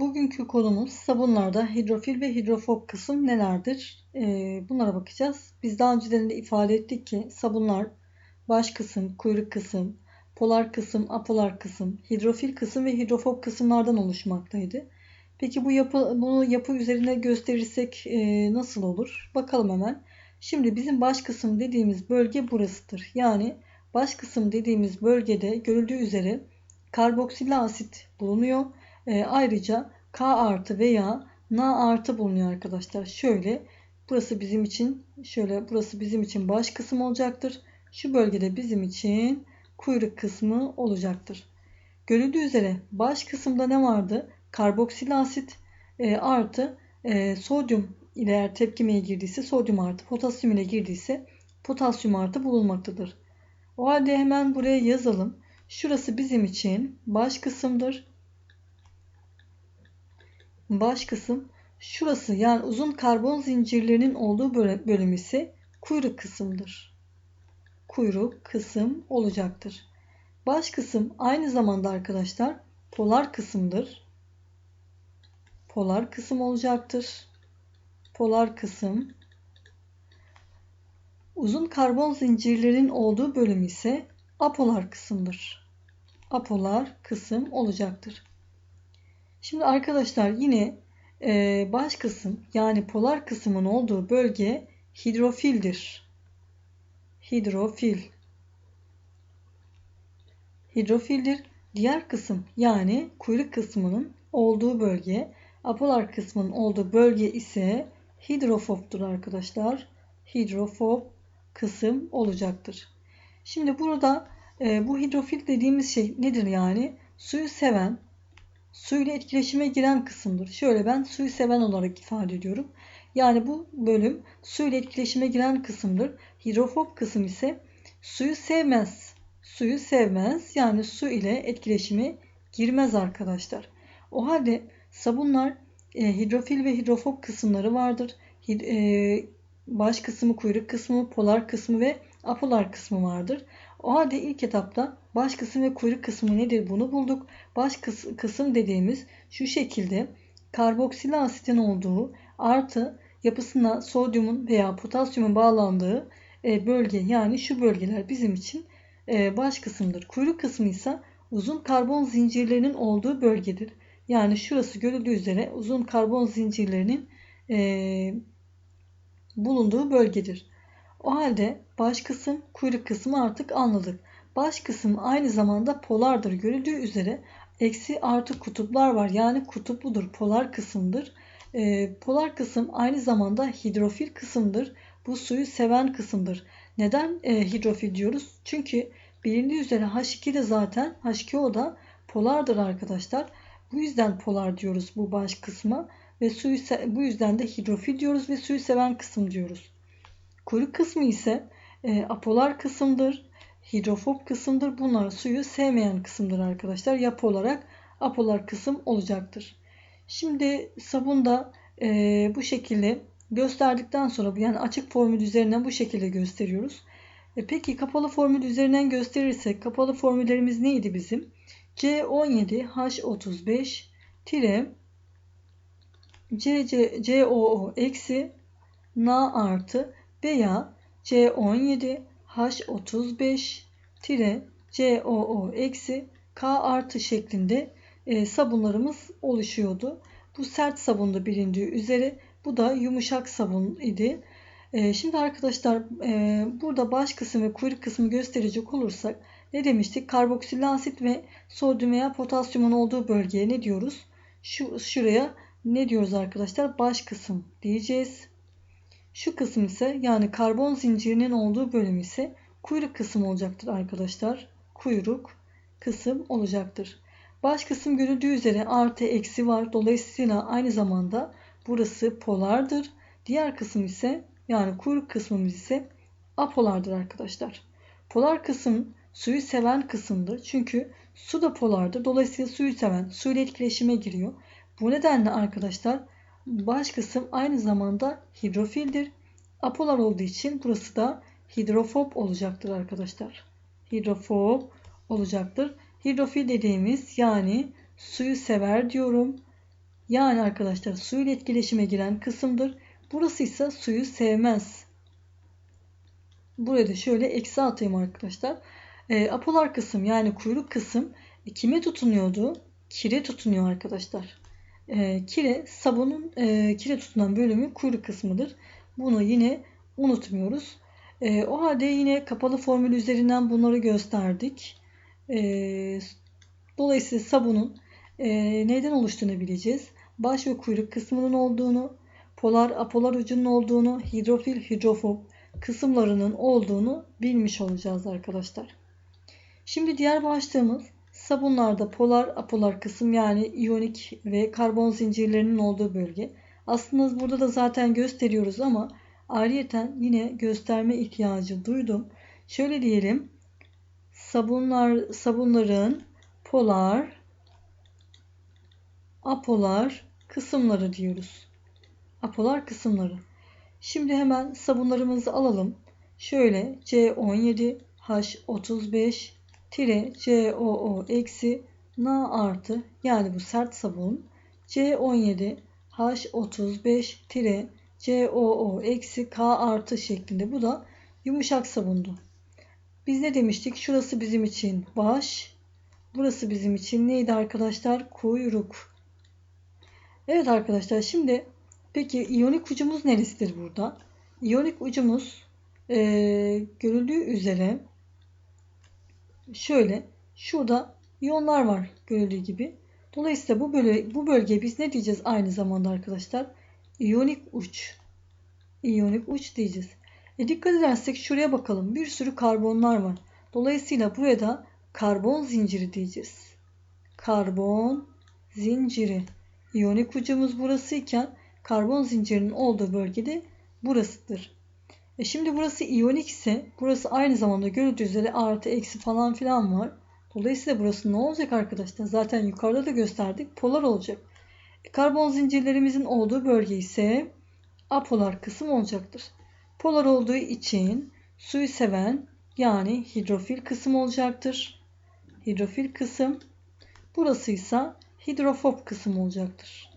Bugünkü konumuz sabunlarda hidrofil ve hidrofob kısım nelerdir? Ee, bunlara bakacağız. Biz daha önceden de ifade ettik ki sabunlar baş kısım, kuyruk kısım, polar kısım, apolar kısım, hidrofil kısım ve hidrofob kısımlardan oluşmaktaydı. Peki bu yapı, bunu yapı üzerine gösterirsek e, nasıl olur? Bakalım hemen. Şimdi bizim baş kısım dediğimiz bölge burasıdır. Yani baş kısım dediğimiz bölgede görüldüğü üzere karboksil asit bulunuyor e, ayrıca K artı veya N artı bulunuyor arkadaşlar. Şöyle burası bizim için şöyle burası bizim için baş kısım olacaktır. Şu bölgede bizim için kuyruk kısmı olacaktır. Görüldüğü üzere baş kısımda ne vardı? Karboksil asit e, artı e, sodyum ile eğer tepkimeye girdiyse sodyum artı potasyum ile girdiyse potasyum artı bulunmaktadır. O halde hemen buraya yazalım. Şurası bizim için baş kısımdır baş kısım şurası yani uzun karbon zincirlerinin olduğu bölüm ise kuyruk kısımdır. Kuyruk kısım olacaktır. Baş kısım aynı zamanda arkadaşlar polar kısımdır. Polar kısım olacaktır. Polar kısım uzun karbon zincirlerinin olduğu bölüm ise apolar kısımdır. Apolar kısım olacaktır. Şimdi arkadaşlar yine e, baş kısım yani polar kısmın olduğu bölge hidrofildir. Hidrofil. Hidrofildir. Diğer kısım yani kuyruk kısmının olduğu bölge, apolar kısmının olduğu bölge ise hidrofobdur arkadaşlar. Hidrofob kısım olacaktır. Şimdi burada e, bu hidrofil dediğimiz şey nedir yani? Suyu seven, suyla etkileşime giren kısımdır. Şöyle ben suyu seven olarak ifade ediyorum. Yani bu bölüm suyla etkileşime giren kısımdır. Hidrofob kısım ise suyu sevmez. Suyu sevmez. Yani su ile etkileşime girmez arkadaşlar. O halde sabunlar e, hidrofil ve hidrofob kısımları vardır. Hid, e, baş kısmı, kuyruk kısmı, polar kısmı ve apolar kısmı vardır. O halde ilk etapta baş kısım ve kuyruk kısmı nedir bunu bulduk. Baş kısım dediğimiz şu şekilde karboksil asitin olduğu artı yapısına sodyumun veya potasyumun bağlandığı e, bölge yani şu bölgeler bizim için e, baş kısımdır. Kuyruk kısmı ise uzun karbon zincirlerinin olduğu bölgedir. Yani şurası görüldüğü üzere uzun karbon zincirlerinin e, bulunduğu bölgedir. O halde baş kısım, kuyruk kısmı artık anladık. Baş kısım aynı zamanda polardır. Görüldüğü üzere eksi artı kutuplar var. Yani kutupludur, polar kısımdır. E, polar kısım aynı zamanda hidrofil kısımdır. Bu suyu seven kısımdır. Neden e, hidrofil diyoruz? Çünkü bilindiği üzere H2 de zaten H2O da polardır arkadaşlar. Bu yüzden polar diyoruz bu baş kısma ve suyu bu yüzden de hidrofil diyoruz ve suyu seven kısım diyoruz. Kuyruk kısmı ise e, apolar kısımdır. Hidrofob kısımdır. Bunlar suyu sevmeyen kısımdır arkadaşlar. Yapı olarak apolar kısım olacaktır. Şimdi sabunda e, bu şekilde gösterdikten sonra yani açık formül üzerinden bu şekilde gösteriyoruz. E, peki kapalı formül üzerinden gösterirsek kapalı formüllerimiz neydi bizim? C17H35 tire COO eksi Na artı veya C17 H35 tire COO eksi K artı şeklinde e, sabunlarımız oluşuyordu. Bu sert sabundu bilindiği üzere. Bu da yumuşak sabun idi. E, şimdi arkadaşlar e, burada baş kısmı ve kuyruk kısmı gösterecek olursak ne demiştik? Karboksil asit ve sodyum veya potasyumun olduğu bölgeye ne diyoruz? Şu şuraya ne diyoruz arkadaşlar? Baş kısım diyeceğiz. Şu kısım ise yani karbon zincirinin olduğu bölüm ise kuyruk kısım olacaktır arkadaşlar. Kuyruk kısım olacaktır. Baş kısım görüldüğü üzere artı eksi var. Dolayısıyla aynı zamanda burası polardır. Diğer kısım ise yani kuyruk kısmımız ise apolardır arkadaşlar. Polar kısım suyu seven kısımdır. Çünkü su da polardır. Dolayısıyla suyu seven, suyla etkileşime giriyor. Bu nedenle arkadaşlar baş kısım aynı zamanda hidrofildir. Apolar olduğu için burası da hidrofob olacaktır arkadaşlar. Hidrofob olacaktır. Hidrofil dediğimiz yani suyu sever diyorum. Yani arkadaşlar suyla etkileşime giren kısımdır. Burası ise suyu sevmez. Buraya da şöyle eksi atayım arkadaşlar. E, apolar kısım yani kuyruk kısım e, kime tutunuyordu? Kire tutunuyor arkadaşlar. E, kire sabunun e, kire tutunan bölümü kuyruk kısmıdır. Bunu yine unutmuyoruz. E, o halde yine kapalı formül üzerinden bunları gösterdik. E, dolayısıyla sabunun e, neyden oluştuğunu bileceğiz. Baş ve kuyruk kısmının olduğunu, polar apolar ucunun olduğunu, hidrofil hidrofob kısımlarının olduğunu bilmiş olacağız arkadaşlar. Şimdi diğer başlığımız sabunlarda polar apolar kısım yani iyonik ve karbon zincirlerinin olduğu bölge. Aslında burada da zaten gösteriyoruz ama ayrıyeten yine gösterme ihtiyacı duydum. Şöyle diyelim. Sabunlar sabunların polar apolar kısımları diyoruz. Apolar kısımları. Şimdi hemen sabunlarımızı alalım. Şöyle C17 H35 tire COO eksi Na artı yani bu sert sabun C17 H35 tire COO eksi K artı şeklinde. Bu da yumuşak sabundu. Biz ne demiştik? Şurası bizim için baş. Burası bizim için neydi arkadaşlar? Kuyruk. Evet arkadaşlar şimdi peki iyonik ucumuz neresidir burada? İyonik ucumuz e, görüldüğü üzere şöyle şurada iyonlar var görüldüğü gibi. Dolayısıyla bu bölge, bu bölgeye biz ne diyeceğiz aynı zamanda arkadaşlar? İyonik uç. İyonik uç diyeceğiz. E dikkat edersek şuraya bakalım. Bir sürü karbonlar var. Dolayısıyla buraya da karbon zinciri diyeceğiz. Karbon zinciri. İyonik ucumuz burası iken karbon zincirinin olduğu bölgede burasıdır. E şimdi burası iyonik ise burası aynı zamanda görüldüğü üzere artı eksi falan filan var. Dolayısıyla burası ne olacak arkadaşlar? Zaten yukarıda da gösterdik. Polar olacak. E karbon zincirlerimizin olduğu bölge ise apolar kısım olacaktır. Polar olduğu için suyu seven yani hidrofil kısım olacaktır. Hidrofil kısım. Burası ise hidrofob kısım olacaktır.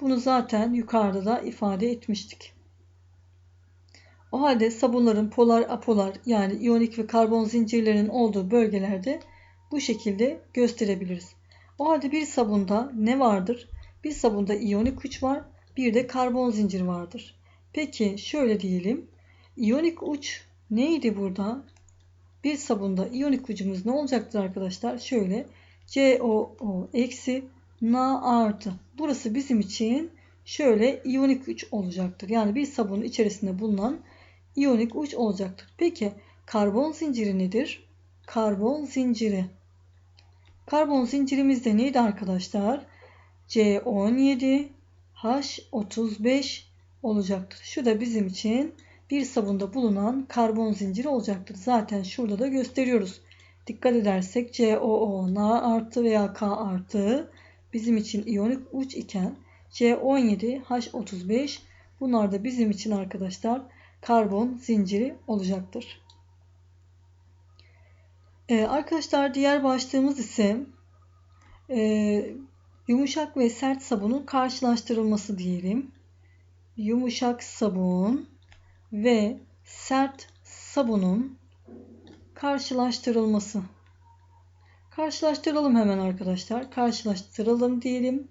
Bunu zaten yukarıda da ifade etmiştik. O halde sabunların polar apolar yani iyonik ve karbon zincirlerinin olduğu bölgelerde bu şekilde gösterebiliriz. O halde bir sabunda ne vardır? Bir sabunda iyonik uç var, bir de karbon zincir vardır. Peki şöyle diyelim. İyonik uç neydi burada? Bir sabunda iyonik ucumuz ne olacaktır arkadaşlar? Şöyle COO eksi Na artı. Burası bizim için şöyle iyonik uç olacaktır. Yani bir sabunun içerisinde bulunan iyonik uç olacaktır. Peki karbon zinciri nedir? Karbon zinciri. Karbon zincirimizde neydi arkadaşlar? C17 H35 olacaktır. Şu da bizim için bir sabunda bulunan karbon zinciri olacaktır. Zaten şurada da gösteriyoruz. Dikkat edersek COO Na artı veya K artı bizim için iyonik uç iken C17 H35 bunlar da bizim için arkadaşlar karbon zinciri olacaktır. Ee, arkadaşlar diğer başlığımız ise e, yumuşak ve sert sabunun karşılaştırılması diyelim. Yumuşak sabun ve sert sabunun karşılaştırılması. Karşılaştıralım hemen arkadaşlar. Karşılaştıralım diyelim.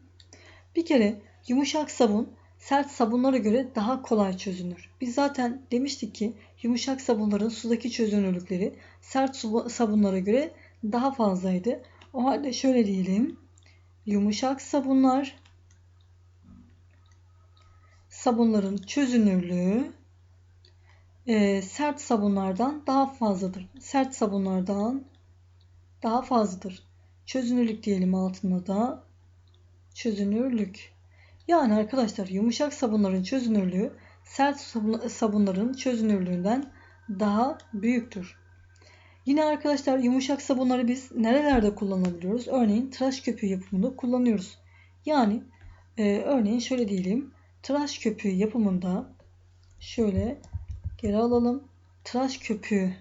Bir kere yumuşak sabun sert sabunlara göre daha kolay çözünür. Biz zaten demiştik ki yumuşak sabunların sudaki çözünürlükleri sert sabunlara göre daha fazlaydı. O halde şöyle diyelim. Yumuşak sabunlar sabunların çözünürlüğü e, sert sabunlardan daha fazladır. Sert sabunlardan daha fazladır. Çözünürlük diyelim altında da çözünürlük. Yani arkadaşlar yumuşak sabunların çözünürlüğü sert sabunların çözünürlüğünden daha büyüktür. Yine arkadaşlar yumuşak sabunları biz nerelerde kullanabiliyoruz? Örneğin tıraş köpüğü yapımında kullanıyoruz. Yani e, örneğin şöyle diyelim. Tıraş köpüğü yapımında şöyle geri alalım. Tıraş köpüğü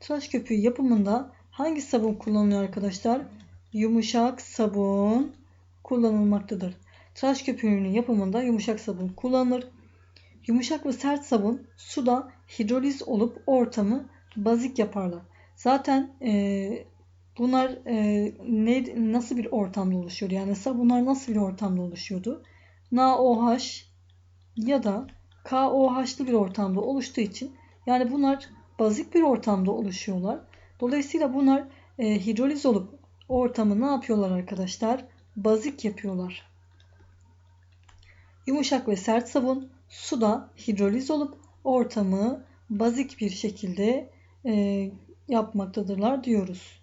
Tıraş köpüğü yapımında hangi sabun kullanılıyor arkadaşlar? Yumuşak sabun kullanılmaktadır. Tıraş köpüğünün yapımında yumuşak sabun kullanılır. Yumuşak ve sert sabun suda hidroliz olup ortamı bazik yaparlar. Zaten e, bunlar e, ne, nasıl bir ortamda oluşuyor? Yani sabunlar nasıl bir ortamda oluşuyordu? NaOH ya da KOH'lı bir ortamda oluştuğu için yani bunlar bazik bir ortamda oluşuyorlar. Dolayısıyla bunlar e, hidroliz olup ortamı ne yapıyorlar arkadaşlar? Bazik yapıyorlar. Yumuşak ve sert sabun suda hidroliz olup ortamı bazik bir şekilde e, yapmaktadırlar diyoruz.